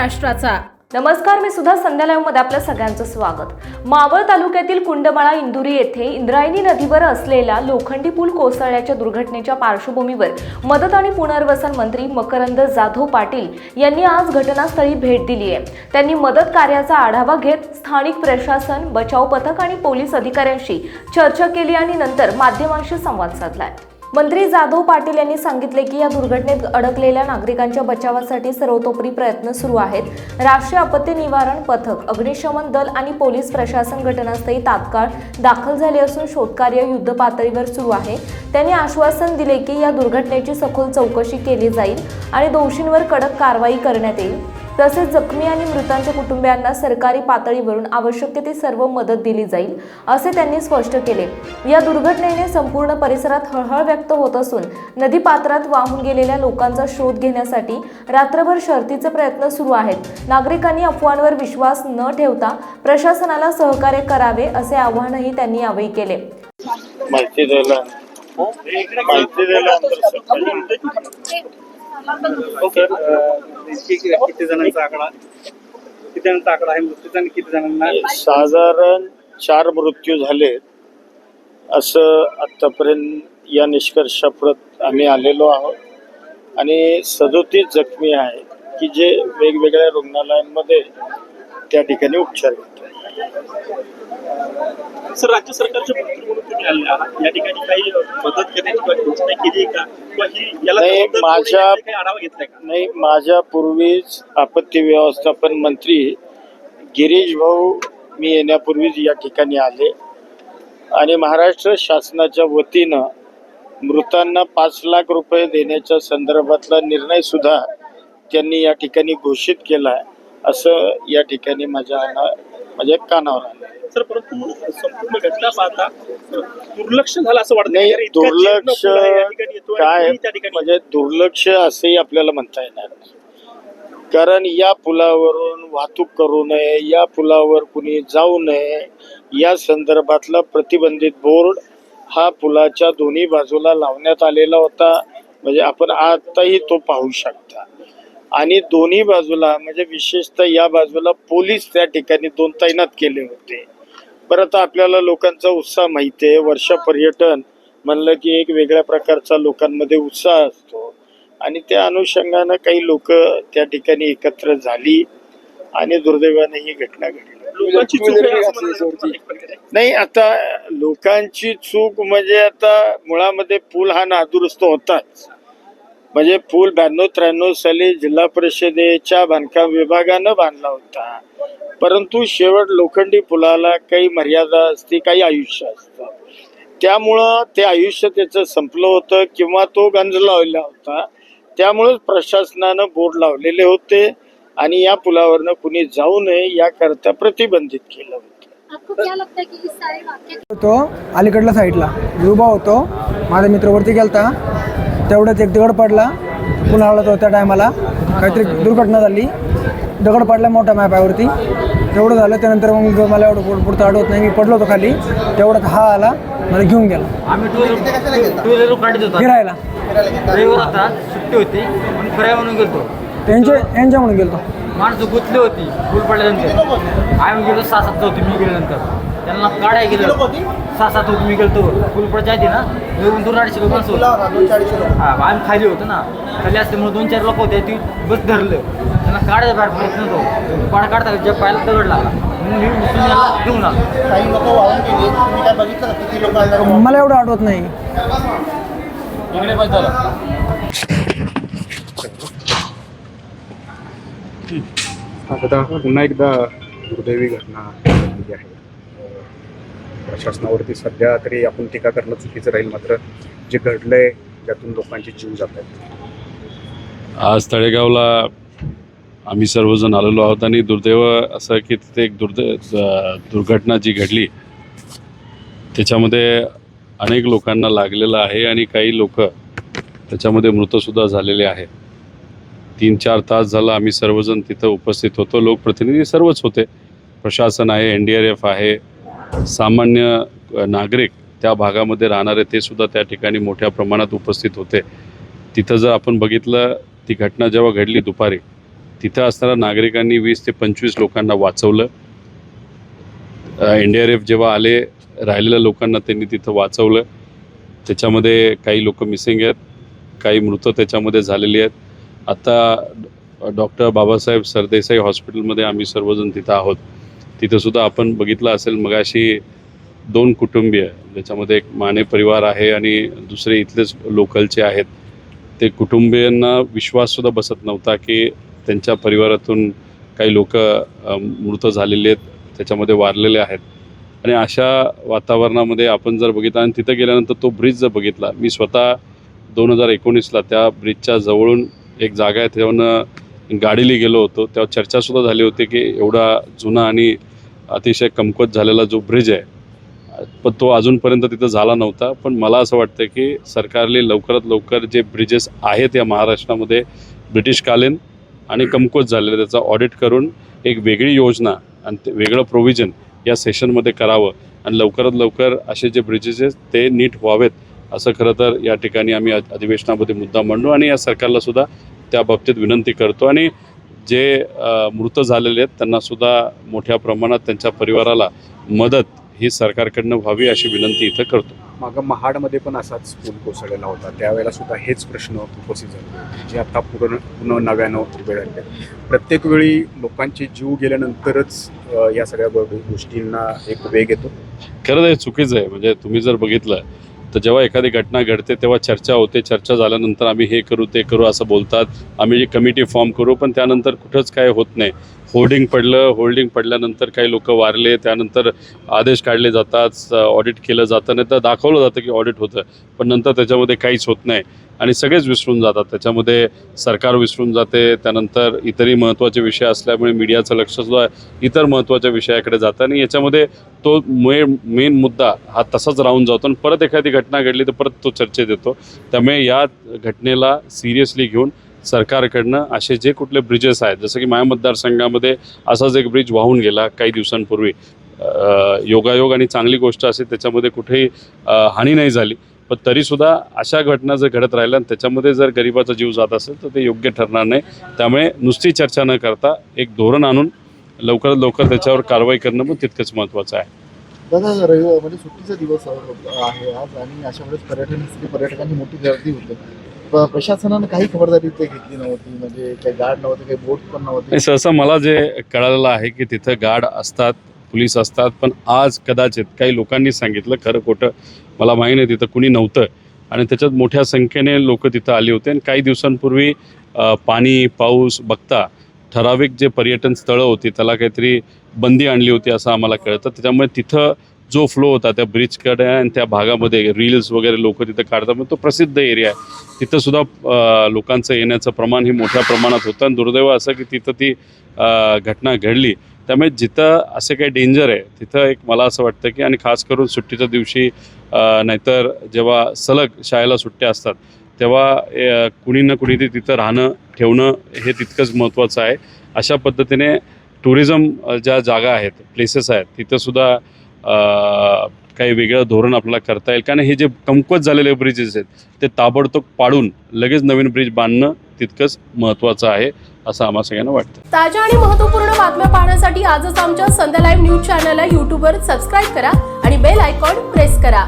महाराष्ट्राचा. नमस्कार मी सुद्धा संध्या लाईव्हमध्ये आपलं सगळ्यांचं स्वागत. मावळ तालुक्यातील कुंडमाळा इंदुरी येथे इंद्रायणी नदीवर असलेला लोखंडी पूल कोसळल्याच्या दुर्घटनेच्या पार्श्वभूमीवर मदत आणि पुनर्वसन मंत्री मकरंद जाधव पाटील यांनी आज घटनास्थळी भेट दिली आहे. त्यांनी मदत कार्याचा आढावा घेत स्थानिक प्रशासन बचाव पथक आणि पोलीस अधिकाऱ्यांशी चर्चा केली आणि नंतर माध्यमांशी संवाद साधला आहे. मंत्री जाधव पाटील यांनी सांगितले की या दुर्घटनेत अडकलेल्या नागरिकांच्या बचावासाठी सर्वतोपरी प्रयत्न सुरू आहेत. राष्ट्रीय आपत्ती निवारण पथक अग्निशमन दल आणि पोलीस प्रशासन घटनास्थळी तात्काळ दाखल झाले असून शोधकार्य युद्ध पातळीवर सुरू आहे. त्यांनी आश्वासन दिले की या दुर्घटनेची सखोल चौकशी केली जाईल आणि दोषींवर कडक कारवाई करण्यात येईल. तसेच जखमी आणि मृतांच्या कुटुंबियांना सरकारी पातळीवरून आवश्यक ती सर्व मदत दिली जाईल असे त्यांनी स्पष्ट केले. या दुर्घटनेने संपूर्ण परिसरात हळहळ व्यक्त होत असून नदी पात्रात वाहून गेलेल्या लोकांचा शोध घेण्यासाठी रात्रभर शर्तीचे प्रयत्न सुरू आहेत. नागरिकांनी अफवांवर विश्वास न ठेवता प्रशासनाला सहकार्य करावे असे आवाहनही त्यांनी यावेळी केले. माहिती द्यायला माहिती द्यायला ओके uh, किती जणांचा आकडा? किती जणांचा आकडा आहे? मृत्यूचा आणि किती जणांना? साधारण चार मृत्यू झाले असं आतापर्यंत या निष्कर्षाप्रत आम्ही आलेलो आहोत. आणि सदोतीस जखमी आहेत की जे वेगवेगळ्या रुग्णालयांमध्ये त्या ठिकाणी उपचार घेतात. सर राज्य सरकारच्या मंत्री म्हणून तुम्ही आले आहात. या ठिकाणी काही मदत करण्याची किंवा केली आहे का? किंवा ही याला नाही, मदत माझ्या- होण्यासाठी काही आढावा घेतलाय का? नाही माझ्या पूर्वीच आपत्ती व्यवस्थापन मंत्री गिरीश भाऊ मी येण्यापूर्वीच या ठिकाणी आले. आणि महाराष्ट्र शासनाच्या वतीनं मृतांना पाच लाख रुपये देण्याच्या संदर्भातला निर्णय सुद्धा त्यांनी या ठिकाणी घोषित केला आहे असं या ठिकाणी माझ्या अना- माझ्या कानावर आलं. सर परंतु संपूर्ण घटना पाहता दुर्लक्ष झालं असं वाटतं नाही दुर्लक्ष काय? म्हणजे दुर्लक्ष असंही आपल्याला म्हणता येणार नाही. कारण या पुलावरून वाहतूक करू नये या पुलावर कुणी जाऊ नये या संदर्भातला प्रतिबंधित बोर्ड हा पुलाच्या दोन्ही बाजूला लावण्यात आलेला होता. म्हणजे आपण आताही तो पाहू शकता. आणि दोन्ही बाजूला म्हणजे विशेषतः या बाजूला पोलीस त्या ठिकाणी दोन तैनात केले होते. बरं आता आपल्याला लोकांचा उत्साह माहिती आहे. वर्ष पर्यटन म्हणलं की एक वेगळ्या प्रकारचा लोकांमध्ये उत्साह असतो. आणि त्या अनुषंगानं काही लोक त्या ठिकाणी एकत्र झाली आणि दुर्दैवाने ही घटना घडली. नाही आता लोकांची चूक म्हणजे आता मुळामध्ये पूल हा नादुरुस्त होताच. म्हणजे पूल ब्याण्णव त्र्याण्णव साली जिल्हा परिषदेच्या बांधकाम विभागानं बांधला होता. परंतु शेवट लोखंडी पुलाला काही मर्यादा असते काही आयुष्य असतं. त्यामुळं ते आयुष्य त्याचं संपलं होतं किंवा तो गंज लावलेला होता. त्यामुळेच प्रशासनानं बोर्ड लावलेले होते आणि या पुलावरनं कुणी जाऊ नये याकरता प्रतिबंधित केलं होतं. आपको क्या लगता है कि इस सारे वाक्य होतो अलीकडल्या साईडला. उभा होतो. माझा मित्र वरती गेलता. तेवढ्यात एक दगड पडला. पुन्हा हळत होत्या टायमाला. काहीतरी दुर्घटना झाली. दगड पडला मोठ्या माझ्या पायावरती तेवढं झालं. त्यानंतर मग मला एवढं पुढं पुढचं आठवत नाही. मी पडलो होतो खाली. तेवढ्यात हा आला. मला घेऊन गेला. फिरायला. सुट्टी होती. आणि फिराय म्हणून गेलतो. त्यांच्या यांच्या म्हणून गेलो माणसं गुंतली होती. पूल पडल्यानंतर. आम्ही गेलो सहा सात होती. मी गेल्यानंतर. त्यांना काढाय गेलो सहा सात होती मी गेलतो. पूल पडायच्या आधी ना. येऊन दोन अडीचशे लोक माणसं होती हा आम्ही खाली होतो ना. खाली असल्यामुळे दोन चार लोक होते. ती बस धरलं. त्यांना काढायचा बाहेर प्रयत्न नव्हतो. पाड काढता ज्या पायाला दगड लागला. म्हणून मी उचलून याला घेऊन आलो. काही लोक वाहून गेले. तुम्ही काय बघितलं का किती लोक आले? मला एवढं आठवत नाही. आता पुन्हा एकदा दुर्दैवी घटना घडलेली आहे. प्रशासनावरती सध्या तरी आपण टीका करणं चुकीचं राहील मात्र जे घडलंय त्यातून लोकांचे जीव जात आहेत. आज तळेगावला आम्ही सर्वजण आलेलो आहोत आणि दुर्दैव असं की तिथे एक दुर्द दुर्घटना जी घडली त्याच्यामध्ये अनेक लोकांना लागलेलं आहे आणि काही लोक त्याच्यामध्ये मृतसुद्धा झालेले आहे तीन चार तास झाला आम्ही सर्वजण तिथं उपस्थित होतो. लोकप्रतिनिधी सर्वच होते. प्रशासन आहे एन डी आर एफ आहे सामान्य नागरिक त्या भागामध्ये राहणारे ते सुद्धा त्या ठिकाणी मोठ्या प्रमाणात उपस्थित होते. तिथं जर आपण बघितलं ती घटना जेव्हा घडली दुपारी तिथं असणाऱ्या नागरिकांनी वीस ते पंचवीस लोकांना वाचवलं. एन डी आर एफ जेव्हा आले राहिलेल्या लोकांना त्यांनी तिथं वाचवलं. त्याच्यामध्ये काही लोक मिसिंग आहेत काही मृत त्याच्यामध्ये झालेली आहेत. आता डॉक्टर बाबासाहेब सरदेसाई हॉस्पिटलमध्ये आम्ही सर्वजण तिथं आहोत. तिथंसुद्धा आपण बघितलं असेल मगाशी दोन कुटुंबीय ज्याच्यामध्ये एक माने परिवार आहे आणि दुसरे इथलेच लोकलचे आहेत. ते कुटुंबियांना विश्वाससुद्धा बसत नव्हता की त्यांच्या परिवारातून काही लोक मृत झालेले आहेत त्याच्यामध्ये वारलेले आहेत. आणि अशा वातावरणामध्ये आपण जर बघितलं आणि तिथं गेल्यानंतर तो ब्रिज जर बघितला मी स्वतः दोन हजार एकोणीसला त्या ब्रिजच्या जवळून एक जागा आहे त्याच्यावरनं गाडीला गेलो होतो. तेव्हा चर्चासुद्धा झाली होती की एवढा जुना आणि अतिशय कमकुवत झालेला जो ब्रिज आहे पण तो अजूनपर्यंत तिथं झाला नव्हता. पण मला असं वाटतं की सरकारने लवकरात लवकर जे ब्रिजेस आहेत या महाराष्ट्रामध्ये ब्रिटिशकालीन आणि कमकुवत झालेलं त्याचा ऑडिट करून एक वेगळी योजना आणि ते वेगळं प्रोव्हिजन या सेशनमध्ये करावं आणि लवकरात लवकर असे जे ब्रिजेस आहेत ते नीट व्हावेत असं खरं तर या ठिकाणी आम्ही अधिवेशनामध्ये मुद्दा मांडू आणि या सरकारला सुद्धा त्या बाबतीत विनंती करतो. आणि जे मृत झालेले आहेत त्यांना सुद्धा मोठ्या प्रमाणात त्यांच्या परिवाराला मदत ही सरकारकडनं व्हावी अशी विनंती इथं करतो. मागं महाडमध्ये पण असाच पूल कोसळलेला होता. त्यावेळेला सुद्धा हेच प्रश्न उपस्थित झाले जे आता पूर्ण पुन्हा नव्यानं उभे राहिले प्रत्येक वेळी लोकांचे जीव गेल्यानंतरच या सगळ्या गोष्टींना एक वेग येतो. खरं हे चुकीचं आहे. म्हणजे तुम्ही जर बघितलं तर जेव्हा एखादी घटना घडते तेव्हा चर्चा होते. चर्चा झाल्यानंतर आम्ही हे करू ते करू असं बोलतात. आम्ही जी कमिटी फॉर्म करू पण त्यानंतर कुठंच काय होत नाही. होर्डिंग पडलं होल्डिंग पडल्यानंतर काही लोक वारले त्यानंतर आदेश काढले जातात ऑडिट केलं जातं नाही तर दाखवलं जातं की ऑडिट होतं पण नंतर त्याच्यामध्ये काहीच होत नाही. आणि सगळेच विसरून जातात. त्याच्यामध्ये सरकार विसरून जाते त्यानंतर इतरही महत्त्वाचे विषय असल्यामुळे मीडियाचं लक्षसुद्धा इतर महत्त्वाच्या विषयाकडे जातं. आणि याच्यामध्ये तो मे मेन मुद्दा हा तसाच राहून जातो आणि परत एखादी घटना घडली तर परत तो चर्चेत येतो. त्यामुळे या घटनेला सिरियसली घेऊन सरकारकडनं असे जे कुठले ब्रिजेस आहेत जसं की माझ्या मतदारसंघामध्ये असाच एक ब्रिज वाहून गेला काही दिवसांपूर्वी. योगायोग आणि चांगली गोष्ट असेल त्याच्यामध्ये कुठेही हानी नाही झाली. पण तरीसुद्धा अशा घटना जर घडत राहिल्या आणि त्याच्यामध्ये जर गरिबाचा जीव जात असेल तर ते योग्य ठरणार नाही. त्यामुळे नुसती चर्चा न करता एक धोरण आणून लवकरात लवकर त्याच्यावर कारवाई करणं पण तितकंच महत्त्वाचं आहे. दादा रविवार म्हणजे सुट्टीचा दिवस आहे आज आणि अशा वेळेस पर्यटन पर्यटकांची मोठी गर्दी होते. प्रशासनानं काही खबरदारी ते घेतली नव्हती म्हणजे काही गार्ड नव्हते काही बोट पण नव्हते. नाही सहसा मला जे कळालेलं आहे की तिथं गार्ड असतात पोलीस असतात पण आज कदाचित काही लोकांनी सांगितलं खरं खोटं मला माहीत नाही तिथं कुणी नव्हतं. आणि त्याच्यात मोठ्या संख्येने लोक तिथं आले होते. आणि काही दिवसांपूर्वी पाणी पाऊस बघता ठराविक जे पर्यटन स्थळं होती त्याला काहीतरी बंदी आणली होती असं आम्हाला कळतं. त्याच्यामुळे तिथं जो फ्लो होता त्या ब्रिजकडे आणि त्या भागामध्ये रील्स वगैरे लोक तिथं काढतात. मग तो प्रसिद्ध एरिया आहे. तिथंसुद्धा लोकांचं येण्याचं प्रमाण हे मोठ्या प्रमाणात होतं. आणि दुर्दैव असं की तिथं ती घटना घडली. त्यामुळे जिथं असे काही डेंजर आहे तिथं एक मला असं वाटतं की आणि खास करून सुट्टीच्या दिवशी नाहीतर जेव्हा सलग शाळेला सुट्ट्या असतात तेव्हा कुणी ना कुणी ते तिथं राहणं ठेवणं हे तितकंच महत्त्वाचं आहे. अशा पद्धतीने टुरिझम ज्या जागा आहेत प्लेसेस आहेत तिथंसुद्धा काही वेगळं धोरण आपल्याला करता येईल. कारण हे जे कमकुवत झालेले ब्रिजेस आहेत ते ताबडतोब पाडून लगेच नवीन ब्रिज बांधणं तितकंच महत्त्वाचं आहे असं आम्हा सगळ्यांना वाटतं. ताज्या आणि महत्त्वपूर्ण बातम्या पाहण्यासाठी आजच आमच्या संध्या लाईव्ह न्यूज चॅनलला यूट्यूबवर सबस्क्राईब करा आणि बेल आयकॉन प्रेस करा.